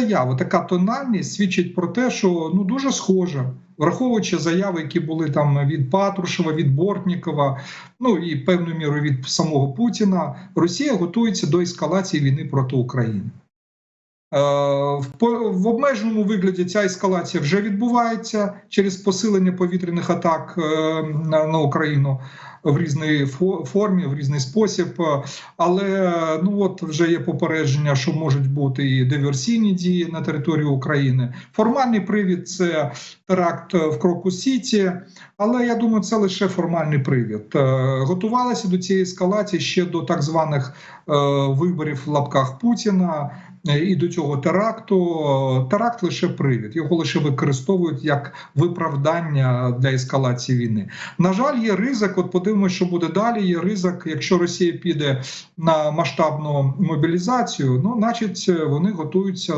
заяви, така тональність свідчить про те, що ну дуже схоже, враховуючи заяви, які були там від Патрушева, від Бортнікова, ну і певною мірою від самого Путіна, Росія готується до ескалації війни проти України. Е, В обмеженому вигляді ця ескалація вже відбувається через посилення повітряних атак е, на Україну в різній формі, в різний спосіб. Але ну от вже є попередження, що можуть бути і диверсійні дії на території України. Формальний привід це теракт в Кроку Сіті, але я думаю, це лише формальний привід. Е, Готувалися до цієї ескалації ще до так званих виборів в лапках Путіна. Е, І до цього теракту Е, теракт лише привід, його лише використовують як виправдання для ескалації війни. На жаль, є ризик. От подивимося, що буде далі. Є ризик, якщо Росія піде на масштабну мобілізацію, ну значить вони готуються